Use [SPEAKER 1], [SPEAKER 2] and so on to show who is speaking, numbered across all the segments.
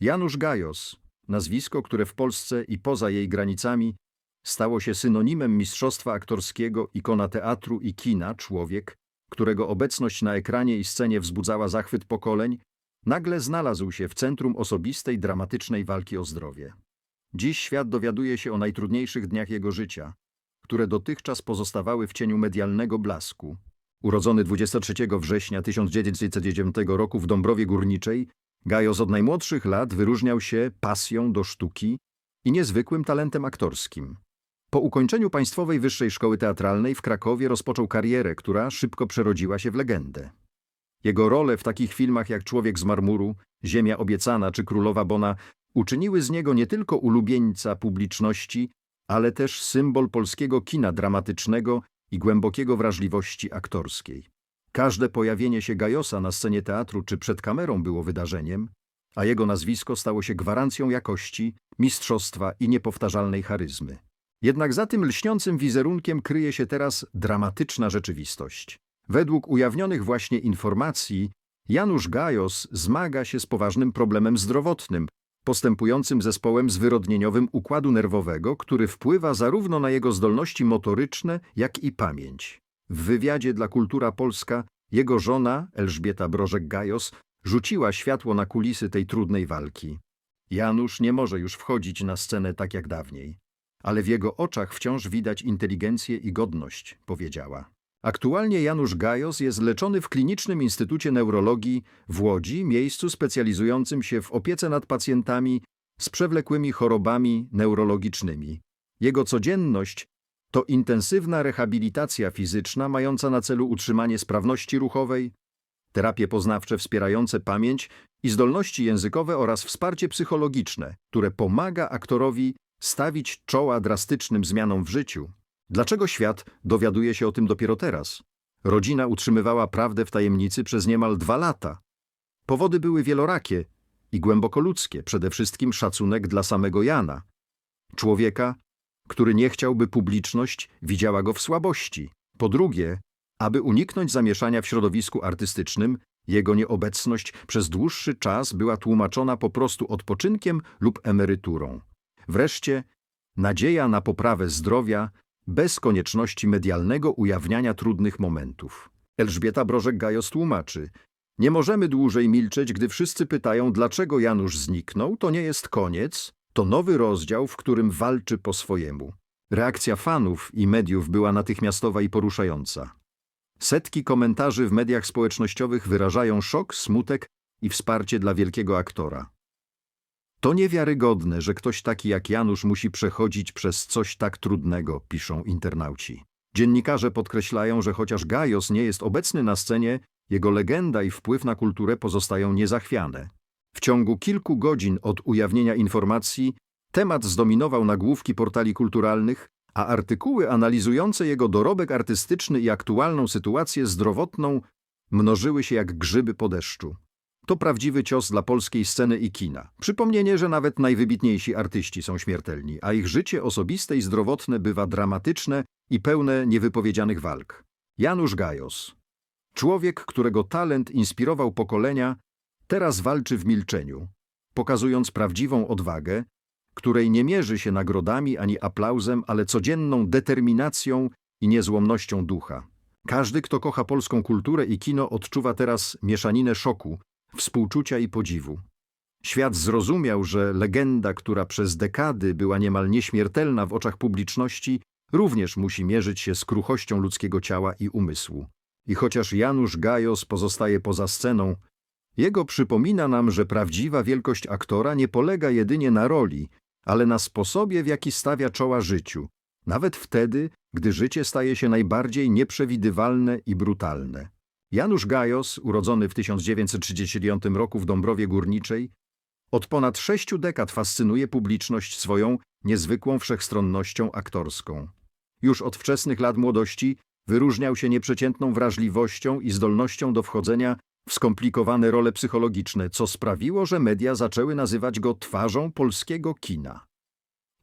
[SPEAKER 1] Janusz Gajos, nazwisko, które w Polsce i poza jej granicami stało się synonimem mistrzostwa aktorskiego, ikona teatru i kina, człowiek, którego obecność na ekranie i scenie wzbudzała zachwyt pokoleń, nagle znalazł się w centrum osobistej, dramatycznej walki o zdrowie. Dziś świat dowiaduje się o najtrudniejszych dniach jego życia, które dotychczas pozostawały w cieniu medialnego blasku. Urodzony 23 września 1909 roku w Dąbrowie Górniczej, Gajos od najmłodszych lat wyróżniał się pasją do sztuki i niezwykłym talentem aktorskim. Po ukończeniu Państwowej Wyższej Szkoły Teatralnej w Krakowie rozpoczął karierę, która szybko przerodziła się w legendę. Jego role w takich filmach jak Człowiek z marmuru, Ziemia obiecana czy Królowa Bona uczyniły z niego nie tylko ulubieńca publiczności, ale też symbol polskiego kina dramatycznego i głębokiego wrażliwości aktorskiej. Każde pojawienie się Gajosa na scenie teatru czy przed kamerą było wydarzeniem, a jego nazwisko stało się gwarancją jakości, mistrzostwa i niepowtarzalnej charyzmy. Jednak za tym lśniącym wizerunkiem kryje się teraz dramatyczna rzeczywistość. Według ujawnionych właśnie informacji, Janusz Gajos zmaga się z poważnym problemem zdrowotnym, postępującym zespołem zwyrodnieniowym układu nerwowego, który wpływa zarówno na jego zdolności motoryczne, jak i pamięć. W wywiadzie dla Kultura Polska jego żona, Elżbieta Brożek-Gajos, rzuciła światło na kulisy tej trudnej walki. Janusz nie może już wchodzić na scenę tak jak dawniej, ale w jego oczach wciąż widać inteligencję i godność, powiedziała. Aktualnie Janusz Gajos jest leczony w Klinicznym Instytucie Neurologii w Łodzi, miejscu specjalizującym się w opiece nad pacjentami z przewlekłymi chorobami neurologicznymi. Jego codzienność to intensywna rehabilitacja fizyczna mająca na celu utrzymanie sprawności ruchowej, terapie poznawcze wspierające pamięć i zdolności językowe oraz wsparcie psychologiczne, które pomaga aktorowi stawić czoła drastycznym zmianom w życiu. Dlaczego świat dowiaduje się o tym dopiero teraz? Rodzina utrzymywała prawdę w tajemnicy przez niemal dwa lata. Powody były wielorakie i głęboko ludzkie, przede wszystkim szacunek dla samego Jana. Człowieka, który nie chciałby publiczność widziała go w słabości. Po drugie, aby uniknąć zamieszania w środowisku artystycznym, jego nieobecność przez dłuższy czas była tłumaczona po prostu odpoczynkiem lub emeryturą. Wreszcie, nadzieja na poprawę zdrowia bez konieczności medialnego ujawniania trudnych momentów. Elżbieta Brożek-Gajos tłumaczy, nie możemy dłużej milczeć, gdy wszyscy pytają, dlaczego Janusz zniknął, to nie jest koniec, to nowy rozdział, w którym walczy po swojemu. Reakcja fanów i mediów była natychmiastowa i poruszająca. Setki komentarzy w mediach społecznościowych wyrażają szok, smutek i wsparcie dla wielkiego aktora. To niewiarygodne, że ktoś taki jak Janusz musi przechodzić przez coś tak trudnego, piszą internauci. Dziennikarze podkreślają, że chociaż Gajos nie jest obecny na scenie, jego legenda i wpływ na kulturę pozostają niezachwiane. Ciągu kilku godzin od ujawnienia informacji temat zdominował nagłówki portali kulturalnych, a artykuły analizujące jego dorobek artystyczny i aktualną sytuację zdrowotną mnożyły się jak grzyby po deszczu. To prawdziwy cios dla polskiej sceny i kina. Przypomnienie, że nawet najwybitniejsi artyści są śmiertelni, a ich życie osobiste i zdrowotne bywa dramatyczne i pełne niewypowiedzianych walk. Janusz Gajos. Człowiek, którego talent inspirował pokolenia, teraz walczy w milczeniu, pokazując prawdziwą odwagę, której nie mierzy się nagrodami ani aplauzem, ale codzienną determinacją i niezłomnością ducha. Każdy, kto kocha polską kulturę i kino, odczuwa teraz mieszaninę szoku, współczucia i podziwu. Świat zrozumiał, że legenda, która przez dekady była niemal nieśmiertelna w oczach publiczności, również musi mierzyć się z kruchością ludzkiego ciała i umysłu. I chociaż Janusz Gajos pozostaje poza sceną, jego przypomina nam, że prawdziwa wielkość aktora nie polega jedynie na roli, ale na sposobie, w jaki stawia czoła życiu, nawet wtedy, gdy życie staje się najbardziej nieprzewidywalne i brutalne. Janusz Gajos, urodzony w 1939 roku w Dąbrowie Górniczej, od ponad sześciu dekad fascynuje publiczność swoją niezwykłą wszechstronnością aktorską. Już od wczesnych lat młodości wyróżniał się nieprzeciętną wrażliwością i zdolnością do wchodzenia w skomplikowane role psychologiczne, co sprawiło, że media zaczęły nazywać go twarzą polskiego kina.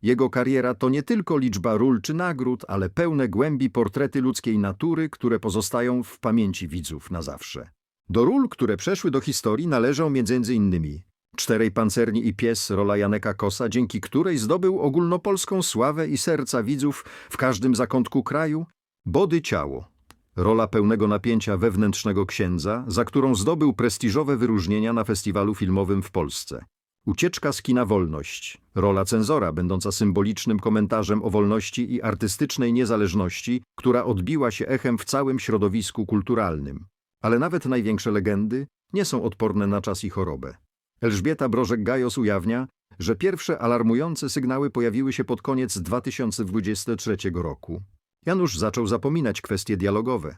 [SPEAKER 1] Jego kariera to nie tylko liczba ról czy nagród, ale pełne głębi portrety ludzkiej natury, które pozostają w pamięci widzów na zawsze. Do ról, które przeszły do historii należą m.in. Czterej pancerni i pies rola Janeka Kosa, dzięki której zdobył ogólnopolską sławę i serca widzów w każdym zakątku kraju. Body ciało. Rola pełnego napięcia wewnętrznego księdza, za którą zdobył prestiżowe wyróżnienia na festiwalu filmowym w Polsce. Ucieczka z kina Wolność. Rola cenzora, będąca symbolicznym komentarzem o wolności i artystycznej niezależności, która odbiła się echem w całym środowisku kulturalnym. Ale nawet największe legendy nie są odporne na czas i chorobę. Elżbieta Brożek-Gajos ujawnia, że pierwsze alarmujące sygnały pojawiły się pod koniec 2023 roku. Janusz zaczął zapominać kwestie dialogowe.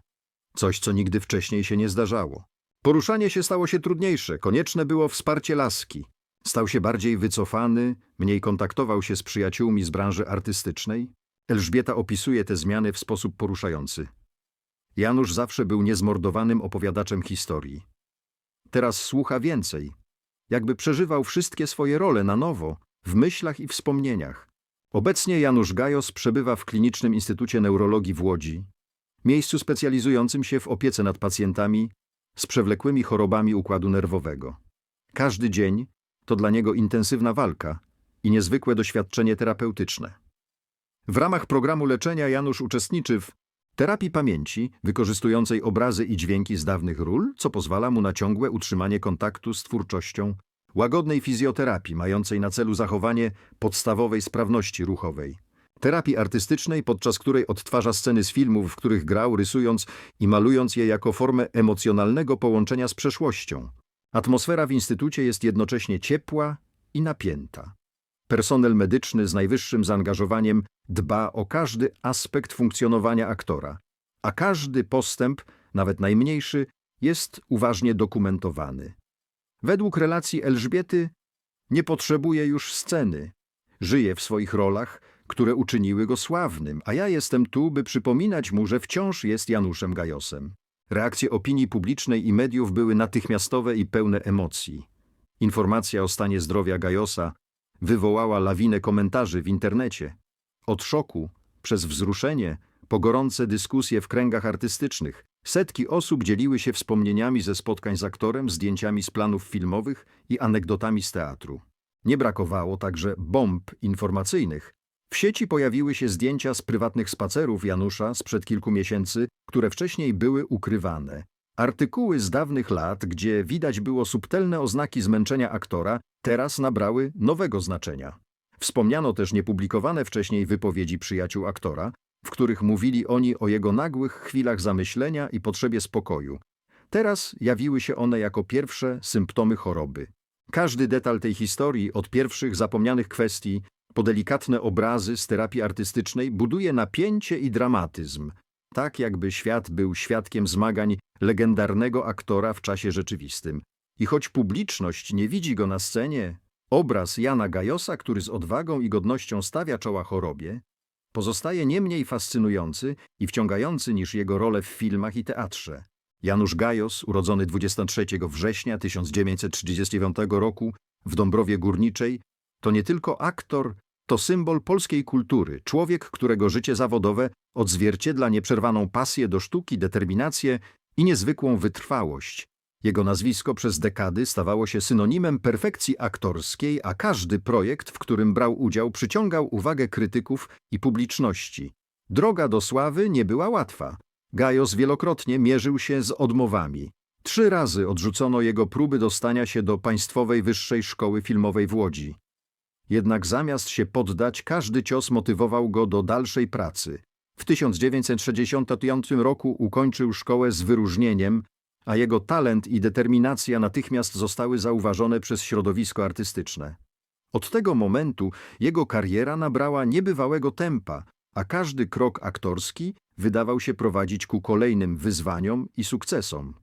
[SPEAKER 1] Coś, co nigdy wcześniej się nie zdarzało. Poruszanie się stało się trudniejsze, konieczne było wsparcie laski. Stał się bardziej wycofany, mniej kontaktował się z przyjaciółmi z branży artystycznej. Elżbieta opisuje te zmiany w sposób poruszający. Janusz zawsze był niezmordowanym opowiadaczem historii. Teraz słucha więcej. Jakby przeżywał wszystkie swoje role na nowo, w myślach i wspomnieniach. Obecnie Janusz Gajos przebywa w Klinicznym Instytucie Neurologii w Łodzi, miejscu specjalizującym się w opiece nad pacjentami z przewlekłymi chorobami układu nerwowego. Każdy dzień to dla niego intensywna walka i niezwykłe doświadczenie terapeutyczne. W ramach programu leczenia Janusz uczestniczy w terapii pamięci, wykorzystującej obrazy i dźwięki z dawnych ról, co pozwala mu na ciągłe utrzymanie kontaktu z twórczością, łagodnej fizjoterapii mającej na celu zachowanie podstawowej sprawności ruchowej, terapii artystycznej, podczas której odtwarza sceny z filmów, w których grał, rysując i malując je jako formę emocjonalnego połączenia z przeszłością. Atmosfera w instytucie jest jednocześnie ciepła i napięta. Personel medyczny z najwyższym zaangażowaniem dba o każdy aspekt funkcjonowania aktora, a każdy postęp, nawet najmniejszy, jest uważnie dokumentowany. Według relacji Elżbiety nie potrzebuje już sceny. Żyje w swoich rolach, które uczyniły go sławnym, a ja jestem tu, by przypominać mu, że wciąż jest Januszem Gajosem. Reakcje opinii publicznej i mediów były natychmiastowe i pełne emocji. Informacja o stanie zdrowia Gajosa wywołała lawinę komentarzy w internecie. Od szoku, przez wzruszenie, po gorące dyskusje w kręgach artystycznych, setki osób dzieliły się wspomnieniami ze spotkań z aktorem, zdjęciami z planów filmowych i anegdotami z teatru. Nie brakowało także bomb informacyjnych. W sieci pojawiły się zdjęcia z prywatnych spacerów Janusza sprzed kilku miesięcy, które wcześniej były ukrywane. Artykuły z dawnych lat, gdzie widać było subtelne oznaki zmęczenia aktora, teraz nabrały nowego znaczenia. Wspomniano też niepublikowane wcześniej wypowiedzi przyjaciół aktora, w których mówili oni o jego nagłych chwilach zamyślenia i potrzebie spokoju. Teraz jawiły się one jako pierwsze symptomy choroby. Każdy detal tej historii, od pierwszych zapomnianych kwestii po delikatne obrazy z terapii artystycznej, buduje napięcie i dramatyzm, tak jakby świat był świadkiem zmagań legendarnego aktora w czasie rzeczywistym. I choć publiczność nie widzi go na scenie, obraz Jana Gajosa, który z odwagą i godnością stawia czoła chorobie, pozostaje nie mniej fascynujący i wciągający niż jego role w filmach i teatrze. Janusz Gajos, urodzony 23 września 1939 roku w Dąbrowie Górniczej, to nie tylko aktor, to symbol polskiej kultury, człowiek, którego życie zawodowe odzwierciedla nieprzerwaną pasję do sztuki, determinację i niezwykłą wytrwałość. Jego nazwisko przez dekady stawało się synonimem perfekcji aktorskiej, a każdy projekt, w którym brał udział, przyciągał uwagę krytyków i publiczności. Droga do sławy nie była łatwa. Gajos wielokrotnie mierzył się z odmowami. Trzy razy odrzucono jego próby dostania się do Państwowej Wyższej Szkoły Filmowej w Łodzi. Jednak zamiast się poddać, każdy cios motywował go do dalszej pracy. W 1965 roku ukończył szkołę z wyróżnieniem, a jego talent i determinacja natychmiast zostały zauważone przez środowisko artystyczne. Od tego momentu jego kariera nabrała niebywałego tempa, a każdy krok aktorski wydawał się prowadzić ku kolejnym wyzwaniom i sukcesom.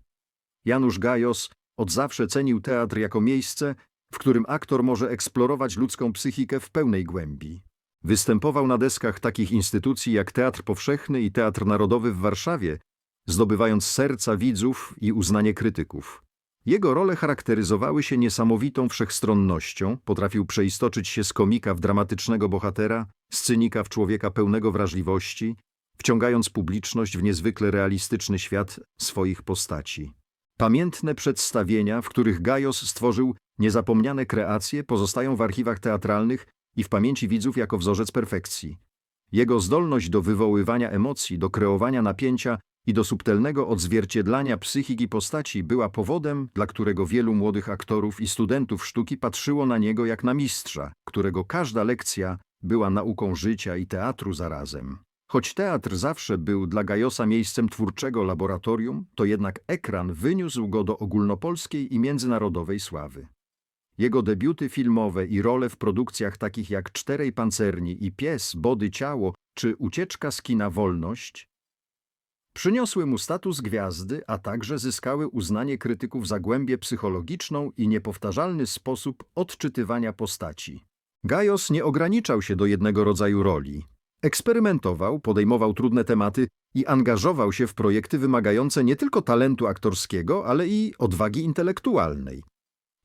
[SPEAKER 1] Janusz Gajos od zawsze cenił teatr jako miejsce, w którym aktor może eksplorować ludzką psychikę w pełnej głębi. Występował na deskach takich instytucji jak Teatr Powszechny i Teatr Narodowy w Warszawie, zdobywając serca widzów i uznanie krytyków. Jego role charakteryzowały się niesamowitą wszechstronnością, potrafił przeistoczyć się z komika w dramatycznego bohatera, z cynika w człowieka pełnego wrażliwości, wciągając publiczność w niezwykle realistyczny świat swoich postaci. Pamiętne przedstawienia, w których Gajos stworzył niezapomniane kreacje, pozostają w archiwach teatralnych i w pamięci widzów jako wzorzec perfekcji. Jego zdolność do wywoływania emocji, do kreowania napięcia i do subtelnego odzwierciedlania psychiki postaci była powodem, dla którego wielu młodych aktorów i studentów sztuki patrzyło na niego jak na mistrza, którego każda lekcja była nauką życia i teatru zarazem. Choć teatr zawsze był dla Gajosa miejscem twórczego laboratorium, to jednak ekran wyniósł go do ogólnopolskiej i międzynarodowej sławy. Jego debiuty filmowe i role w produkcjach takich jak Czterej Pancerni i Pies, Body Ciało czy Ucieczka z kina Wolność przyniosły mu status gwiazdy, a także zyskały uznanie krytyków za głębię psychologiczną i niepowtarzalny sposób odczytywania postaci. Gajos nie ograniczał się do jednego rodzaju roli. Eksperymentował, podejmował trudne tematy i angażował się w projekty wymagające nie tylko talentu aktorskiego, ale i odwagi intelektualnej.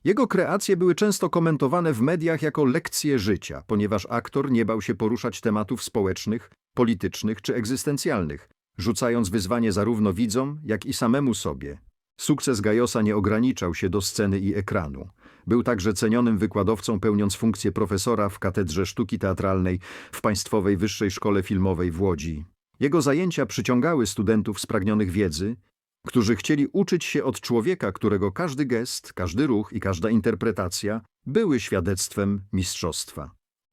[SPEAKER 1] Jego kreacje były często komentowane w mediach jako lekcje życia, ponieważ aktor nie bał się poruszać tematów społecznych, politycznych czy egzystencjalnych, rzucając wyzwanie zarówno widzom, jak i samemu sobie. Sukces Gajosa nie ograniczał się do sceny i ekranu. Był także cenionym wykładowcą pełniąc funkcję profesora w Katedrze Sztuki Teatralnej w Państwowej Wyższej Szkole Filmowej w Łodzi. Jego zajęcia przyciągały studentów spragnionych wiedzy, którzy chcieli uczyć się od człowieka, którego każdy gest, każdy ruch i każda interpretacja były świadectwem mistrzostwa.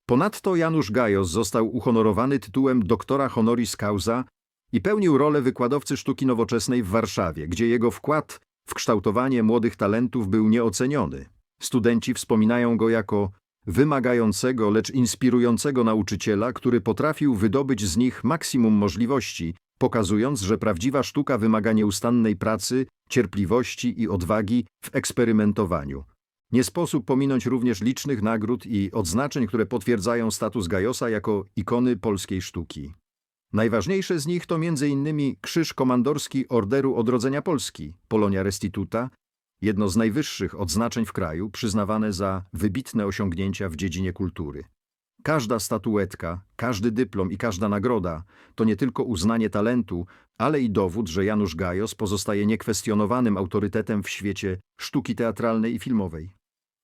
[SPEAKER 1] Ponadto Janusz Gajos został uhonorowany tytułem doktora honoris causa i pełnił rolę wykładowcy sztuki nowoczesnej w Warszawie, gdzie jego wkład w kształtowanie młodych talentów był nieoceniony. Studenci wspominają go jako wymagającego, lecz inspirującego nauczyciela, który potrafił wydobyć z nich maksimum możliwości, pokazując, że prawdziwa sztuka wymaga nieustannej pracy, cierpliwości i odwagi w eksperymentowaniu. Nie sposób pominąć również licznych nagród i odznaczeń, które potwierdzają status Gajosa jako ikony polskiej sztuki. Najważniejsze z nich to m.in. Krzyż Komandorski Orderu Odrodzenia Polski, Polonia Restituta, jedno z najwyższych odznaczeń w kraju przyznawane za wybitne osiągnięcia w dziedzinie kultury. Każda statuetka, każdy dyplom i każda nagroda to nie tylko uznanie talentu, ale i dowód, że Janusz Gajos pozostaje niekwestionowanym autorytetem w świecie sztuki teatralnej i filmowej.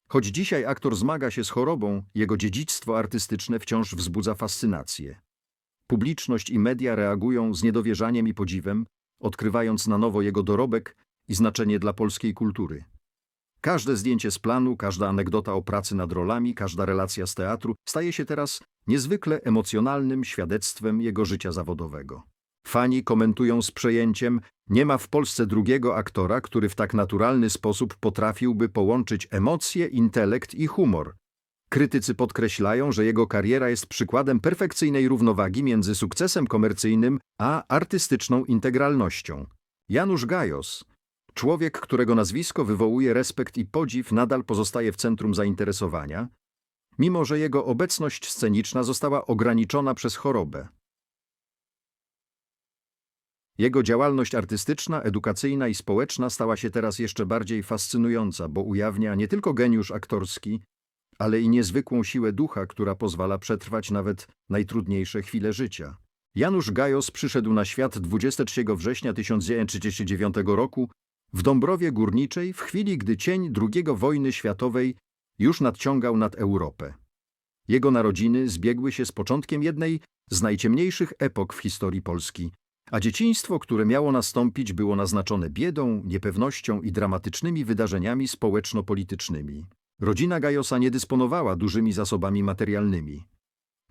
[SPEAKER 1] Choć dzisiaj aktor zmaga się z chorobą, jego dziedzictwo artystyczne wciąż wzbudza fascynację. Publiczność i media reagują z niedowierzaniem i podziwem, odkrywając na nowo jego dorobek i znaczenie dla polskiej kultury. Każde zdjęcie z planu, każda anegdota o pracy nad rolami, każda relacja z teatru staje się teraz niezwykle emocjonalnym świadectwem jego życia zawodowego. Fani komentują z przejęciem, nie ma w Polsce drugiego aktora, który w tak naturalny sposób potrafiłby połączyć emocje, intelekt i humor. Krytycy podkreślają, że jego kariera jest przykładem perfekcyjnej równowagi między sukcesem komercyjnym a artystyczną integralnością. Janusz Gajos, człowiek, którego nazwisko wywołuje respekt i podziw, nadal pozostaje w centrum zainteresowania, mimo że jego obecność sceniczna została ograniczona przez chorobę. Jego działalność artystyczna, edukacyjna i społeczna stała się teraz jeszcze bardziej fascynująca, bo ujawnia nie tylko geniusz aktorski, ale i niezwykłą siłę ducha, która pozwala przetrwać nawet najtrudniejsze chwile życia. Janusz Gajos przyszedł na świat 23 września 1939 roku w Dąbrowie Górniczej w chwili, gdy cień II wojny światowej już nadciągał nad Europę. Jego narodziny zbiegły się z początkiem jednej z najciemniejszych epok w historii Polski, a dzieciństwo, które miało nastąpić, było naznaczone biedą, niepewnością i dramatycznymi wydarzeniami społeczno-politycznymi. Rodzina Gajosa nie dysponowała dużymi zasobami materialnymi.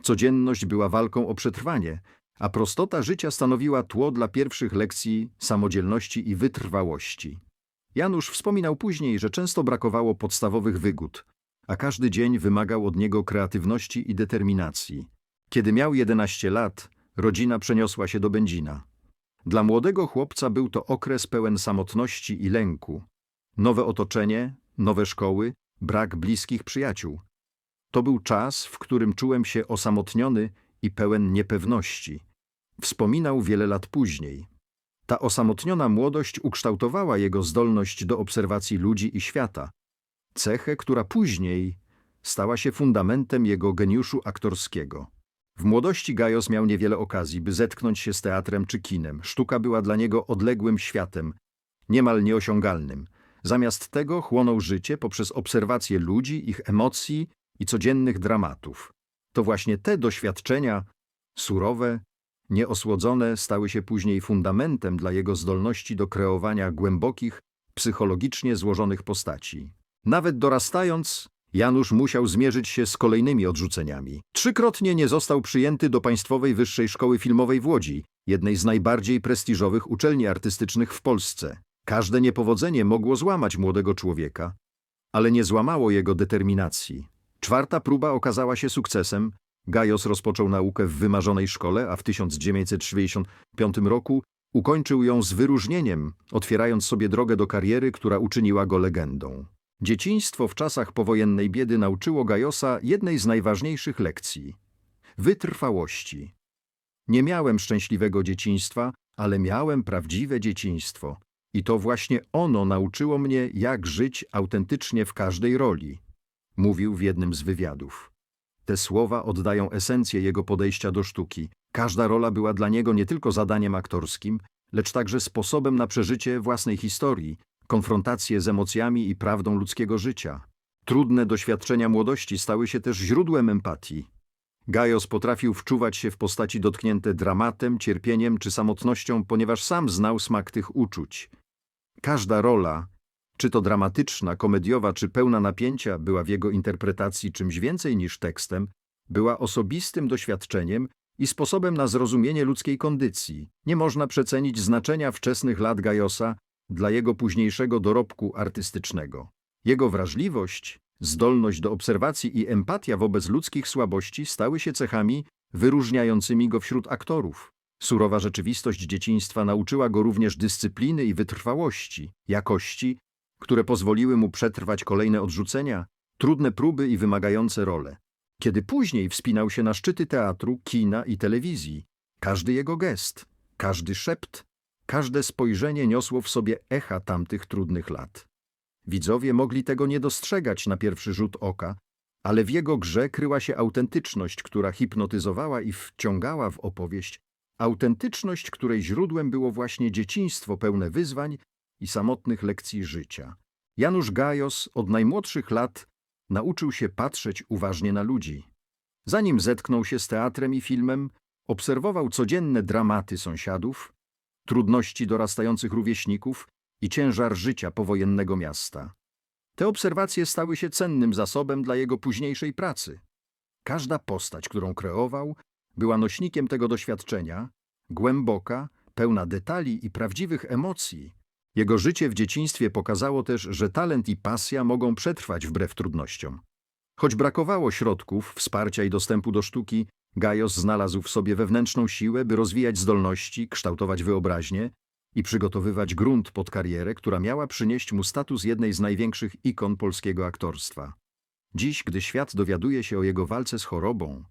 [SPEAKER 1] Codzienność była walką o przetrwanie, a prostota życia stanowiła tło dla pierwszych lekcji samodzielności i wytrwałości. Janusz wspominał później, że często brakowało podstawowych wygód, a każdy dzień wymagał od niego kreatywności i determinacji. Kiedy miał 11 lat, rodzina przeniosła się do Będzina. Dla młodego chłopca był to okres pełen samotności i lęku. Nowe otoczenie, nowe szkoły, brak bliskich przyjaciół. To był czas, w którym czułem się osamotniony i pełen niepewności. Wspominał wiele lat później. Ta osamotniona młodość ukształtowała jego zdolność do obserwacji ludzi i świata, cechę, która później stała się fundamentem jego geniuszu aktorskiego. W młodości Gajos miał niewiele okazji, by zetknąć się z teatrem czy kinem. Sztuka była dla niego odległym światem, niemal nieosiągalnym. Zamiast tego chłonął życie poprzez obserwację ludzi, ich emocji i codziennych dramatów. To właśnie te doświadczenia, surowe, nieosłodzone, stały się później fundamentem dla jego zdolności do kreowania głębokich, psychologicznie złożonych postaci. Nawet dorastając, Janusz musiał zmierzyć się z kolejnymi odrzuceniami. Trzykrotnie nie został przyjęty do Państwowej Wyższej Szkoły Filmowej w Łodzi, jednej z najbardziej prestiżowych uczelni artystycznych w Polsce. Każde niepowodzenie mogło złamać młodego człowieka, ale nie złamało jego determinacji. Czwarta próba okazała się sukcesem. Gajos rozpoczął naukę w wymarzonej szkole, a w 1965 roku ukończył ją z wyróżnieniem, otwierając sobie drogę do kariery, która uczyniła go legendą. Dzieciństwo w czasach powojennej biedy nauczyło Gajosa jednej z najważniejszych lekcji wytrwałości. Nie miałem szczęśliwego dzieciństwa, ale miałem prawdziwe dzieciństwo. I to właśnie ono nauczyło mnie, jak żyć autentycznie w każdej roli, mówił w jednym z wywiadów. Te słowa oddają esencję jego podejścia do sztuki. Każda rola była dla niego nie tylko zadaniem aktorskim, lecz także sposobem na przeżycie własnej historii, konfrontację z emocjami i prawdą ludzkiego życia. Trudne doświadczenia młodości stały się też źródłem empatii. Gajos potrafił wczuwać się w postaci dotknięte dramatem, cierpieniem czy samotnością, ponieważ sam znał smak tych uczuć. Każda rola, czy to dramatyczna, komediowa, czy pełna napięcia, była w jego interpretacji czymś więcej niż tekstem, była osobistym doświadczeniem i sposobem na zrozumienie ludzkiej kondycji. Nie można przecenić znaczenia wczesnych lat Gajosa dla jego późniejszego dorobku artystycznego. Jego wrażliwość, zdolność do obserwacji i empatia wobec ludzkich słabości stały się cechami wyróżniającymi go wśród aktorów. Surowa rzeczywistość dzieciństwa nauczyła go również dyscypliny i wytrwałości, jakości, które pozwoliły mu przetrwać kolejne odrzucenia, trudne próby i wymagające role. Kiedy później wspinał się na szczyty teatru, kina i telewizji, każdy jego gest, każdy szept, każde spojrzenie niosło w sobie echa tamtych trudnych lat. Widzowie mogli tego nie dostrzegać na pierwszy rzut oka, ale w jego grze kryła się autentyczność, która hipnotyzowała i wciągała w opowieść, autentyczność, której źródłem było właśnie dzieciństwo pełne wyzwań i samotnych lekcji życia. Janusz Gajos od najmłodszych lat nauczył się patrzeć uważnie na ludzi. Zanim zetknął się z teatrem i filmem, obserwował codzienne dramaty sąsiadów, trudności dorastających rówieśników i ciężar życia powojennego miasta. Te obserwacje stały się cennym zasobem dla jego późniejszej pracy. Każda postać, którą kreował, była nośnikiem tego doświadczenia, głęboka, pełna detali i prawdziwych emocji. Jego życie w dzieciństwie pokazało też, że talent i pasja mogą przetrwać wbrew trudnościom. Choć brakowało środków, wsparcia i dostępu do sztuki, Gajos znalazł w sobie wewnętrzną siłę, by rozwijać zdolności, kształtować wyobraźnię i przygotowywać grunt pod karierę, która miała przynieść mu status jednej z największych ikon polskiego aktorstwa. Dziś, gdy świat dowiaduje się o jego walce z chorobą,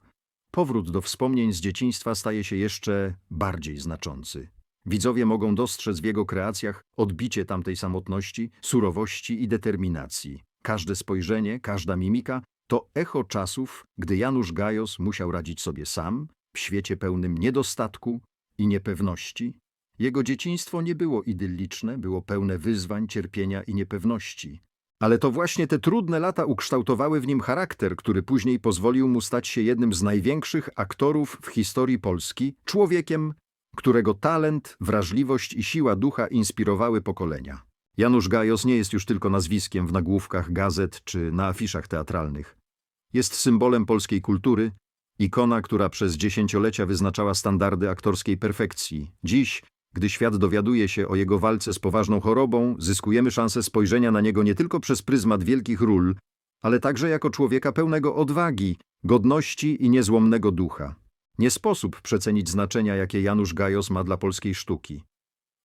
[SPEAKER 1] powrót do wspomnień z dzieciństwa staje się jeszcze bardziej znaczący. Widzowie mogą dostrzec w jego kreacjach odbicie tamtej samotności, surowości i determinacji. Każde spojrzenie, każda mimika to echo czasów, gdy Janusz Gajos musiał radzić sobie sam, w świecie pełnym niedostatku i niepewności. Jego dzieciństwo nie było idylliczne, było pełne wyzwań, cierpienia i niepewności. Ale to właśnie te trudne lata ukształtowały w nim charakter, który później pozwolił mu stać się jednym z największych aktorów w historii Polski, człowiekiem, którego talent, wrażliwość i siła ducha inspirowały pokolenia. Janusz Gajos nie jest już tylko nazwiskiem w nagłówkach gazet czy na afiszach teatralnych. Jest symbolem polskiej kultury, ikona, która przez dziesięciolecia wyznaczała standardy aktorskiej perfekcji. Dziś, gdy świat dowiaduje się o jego walce z poważną chorobą, zyskujemy szansę spojrzenia na niego nie tylko przez pryzmat wielkich ról, ale także jako człowieka pełnego odwagi, godności i niezłomnego ducha. Nie sposób przecenić znaczenia, jakie Janusz Gajos ma dla polskiej sztuki.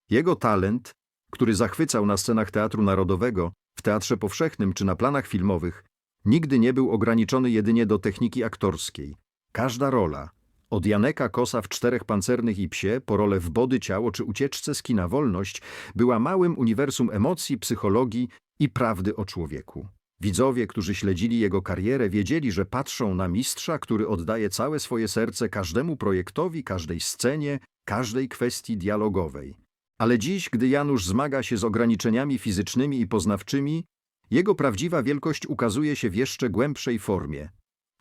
[SPEAKER 1] Jego talent, który zachwycał na scenach Teatru Narodowego, w Teatrze Powszechnym czy na planach filmowych, nigdy nie był ograniczony jedynie do techniki aktorskiej. Każda rola, od Janeka Kosa w Czterech Pancernych i Psie, po rolę w Body Ciało czy ucieczce z kina Wolność, była małym uniwersum emocji, psychologii i prawdy o człowieku. Widzowie, którzy śledzili jego karierę, wiedzieli, że patrzą na mistrza, który oddaje całe swoje serce każdemu projektowi, każdej scenie, każdej kwestii dialogowej. Ale dziś, gdy Janusz zmaga się z ograniczeniami fizycznymi i poznawczymi, jego prawdziwa wielkość ukazuje się w jeszcze głębszej formie.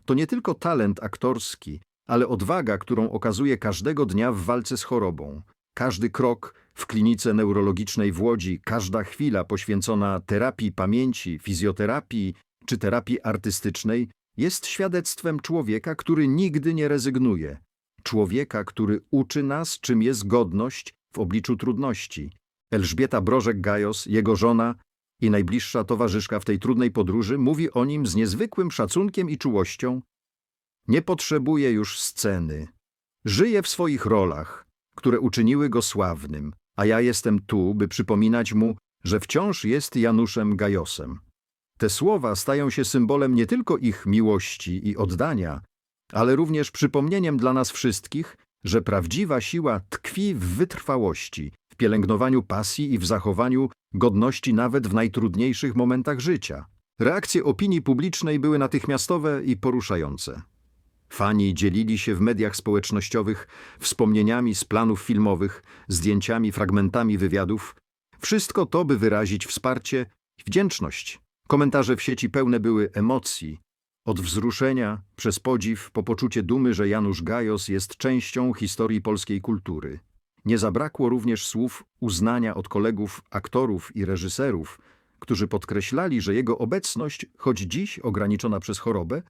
[SPEAKER 1] To nie tylko talent aktorski, ale odwaga, którą okazuje każdego dnia w walce z chorobą. Każdy krok w klinice neurologicznej w Łodzi, każda chwila poświęcona terapii pamięci, fizjoterapii czy terapii artystycznej jest świadectwem człowieka, który nigdy nie rezygnuje. Człowieka, który uczy nas, czym jest godność w obliczu trudności. Elżbieta Brożek-Gajos, jego żona i najbliższa towarzyszka w tej trudnej podróży, mówi o nim z niezwykłym szacunkiem i czułością. Nie potrzebuje już sceny. Żyje w swoich rolach, które uczyniły go sławnym, a ja jestem tu, by przypominać mu, że wciąż jest Januszem Gajosem. Te słowa stają się symbolem nie tylko ich miłości i oddania, ale również przypomnieniem dla nas wszystkich, że prawdziwa siła tkwi w wytrwałości, w pielęgnowaniu pasji i w zachowaniu godności nawet w najtrudniejszych momentach życia. Reakcje opinii publicznej były natychmiastowe i poruszające. Fani dzielili się w mediach społecznościowych wspomnieniami z planów filmowych, zdjęciami, fragmentami wywiadów. Wszystko to, by wyrazić wsparcie i wdzięczność. Komentarze w sieci pełne były emocji, od wzruszenia, przez podziw, po poczucie dumy, że Janusz Gajos jest częścią historii polskiej kultury. Nie zabrakło również słów uznania od kolegów aktorów i reżyserów, którzy podkreślali, że jego obecność, choć dziś ograniczona przez chorobę,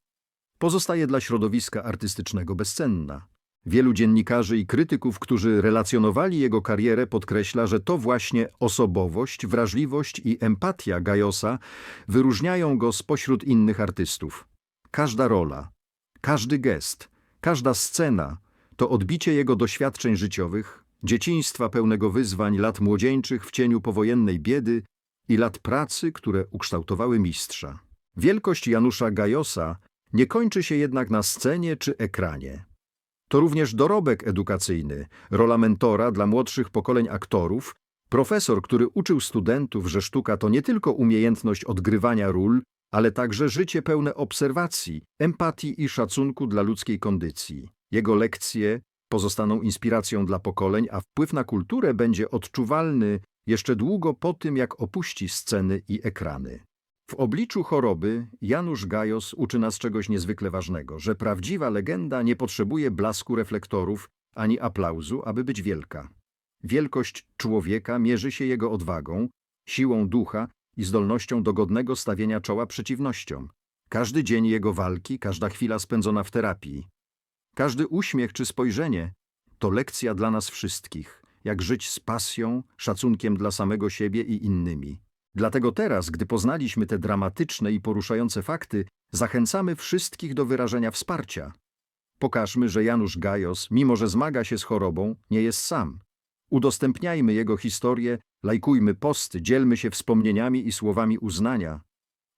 [SPEAKER 1] pozostaje dla środowiska artystycznego bezcenna. Wielu dziennikarzy i krytyków, którzy relacjonowali jego karierę, podkreśla, że to właśnie osobowość, wrażliwość i empatia Gajosa wyróżniają go spośród innych artystów. Każda rola, każdy gest, każda scena to odbicie jego doświadczeń życiowych, dzieciństwa pełnego wyzwań, lat młodzieńczych w cieniu powojennej biedy i lat pracy, które ukształtowały mistrza. Wielkość Janusza Gajosa nie kończy się jednak na scenie czy ekranie. To również dorobek edukacyjny, rola mentora dla młodszych pokoleń aktorów, profesor, który uczył studentów, że sztuka to nie tylko umiejętność odgrywania ról, ale także życie pełne obserwacji, empatii i szacunku dla ludzkiej kondycji. Jego lekcje pozostaną inspiracją dla pokoleń, a wpływ na kulturę będzie odczuwalny jeszcze długo po tym, jak opuści sceny i ekrany. W obliczu choroby Janusz Gajos uczy nas czegoś niezwykle ważnego, że prawdziwa legenda nie potrzebuje blasku reflektorów ani aplauzu, aby być wielka. Wielkość człowieka mierzy się jego odwagą, siłą ducha i zdolnością do godnego stawienia czoła przeciwnościom. Każdy dzień jego walki, każda chwila spędzona w terapii, każdy uśmiech czy spojrzenie to lekcja dla nas wszystkich, jak żyć z pasją, szacunkiem dla samego siebie i innymi. Dlatego teraz, gdy poznaliśmy te dramatyczne i poruszające fakty, zachęcamy wszystkich do wyrażenia wsparcia. Pokażmy, że Janusz Gajos, mimo że zmaga się z chorobą, nie jest sam. Udostępniajmy jego historię, lajkujmy posty, dzielmy się wspomnieniami i słowami uznania.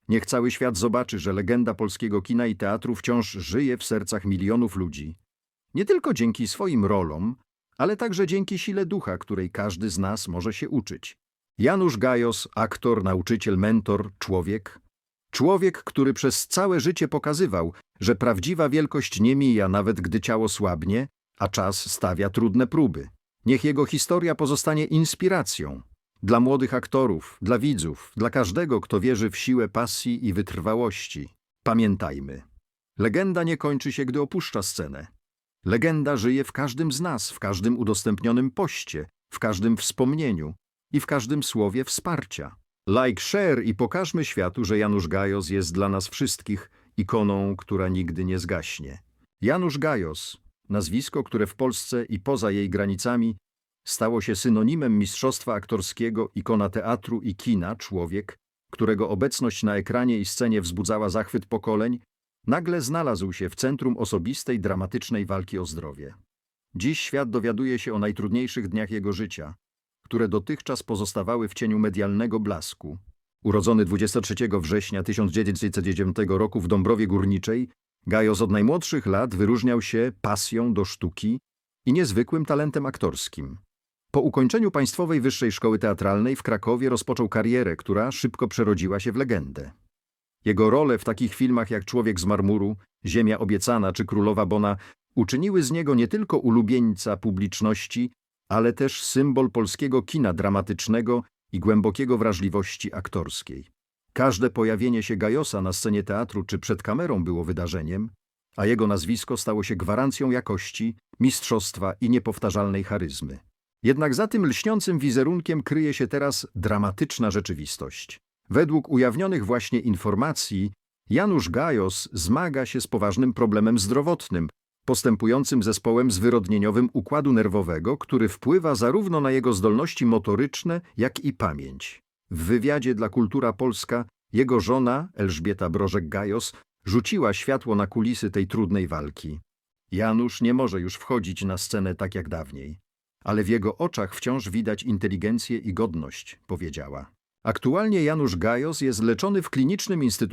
[SPEAKER 1] Niech cały świat zobaczy, że legenda polskiego kina i teatru wciąż żyje w sercach milionów ludzi. Nie tylko dzięki swoim rolom, ale także dzięki sile ducha, której każdy z nas może się uczyć. Janusz Gajos, aktor, nauczyciel, mentor, człowiek. Człowiek, który przez całe życie pokazywał, że prawdziwa wielkość nie mija nawet gdy ciało słabnie, a czas stawia trudne próby. Niech jego historia pozostanie inspiracją dla młodych aktorów, dla widzów, dla każdego, kto wierzy w siłę pasji i wytrwałości. Pamiętajmy, legenda nie kończy się, gdy opuszcza scenę. Legenda żyje w każdym z nas, w każdym udostępnionym poście, w każdym wspomnieniu, i w każdym słowie wsparcia. Like, share i pokażmy światu, że Janusz Gajos jest dla nas wszystkich ikoną, która nigdy nie zgaśnie. Janusz Gajos, nazwisko, które w Polsce i poza jej granicami stało się synonimem mistrzostwa aktorskiego, ikona teatru i kina, człowiek, którego obecność na ekranie i scenie wzbudzała zachwyt pokoleń, nagle znalazł się w centrum osobistej, dramatycznej walki o zdrowie. Dziś świat dowiaduje się o najtrudniejszych dniach jego życia, które dotychczas pozostawały w cieniu medialnego blasku. Urodzony 23 września 1909 roku w Dąbrowie Górniczej, Gajos od najmłodszych lat wyróżniał się pasją do sztuki i niezwykłym talentem aktorskim. Po ukończeniu Państwowej Wyższej Szkoły Teatralnej w Krakowie rozpoczął karierę, która szybko przerodziła się w legendę. Jego role w takich filmach jak Człowiek z marmuru, Ziemia obiecana czy Królowa Bona uczyniły z niego nie tylko ulubieńca publiczności, ale też symbol polskiego kina dramatycznego i głębokiego wrażliwości aktorskiej. Każde pojawienie się Gajosa na scenie teatru czy przed kamerą było wydarzeniem, a jego nazwisko stało się gwarancją jakości, mistrzostwa i niepowtarzalnej charyzmy. Jednak za tym lśniącym wizerunkiem kryje się teraz dramatyczna rzeczywistość. Według ujawnionych właśnie informacji Janusz Gajos zmaga się z poważnym problemem zdrowotnym, postępującym zespołem zwyrodnieniowym układu nerwowego, który wpływa zarówno na jego zdolności motoryczne, jak i pamięć. W wywiadzie dla Kultura Polska jego żona, Elżbieta Brożek-Gajos, rzuciła światło na kulisy tej trudnej walki. Janusz nie może już wchodzić na scenę tak jak dawniej, ale w jego oczach wciąż widać inteligencję i godność, powiedziała. Aktualnie Janusz Gajos jest leczony w klinicznym instytucie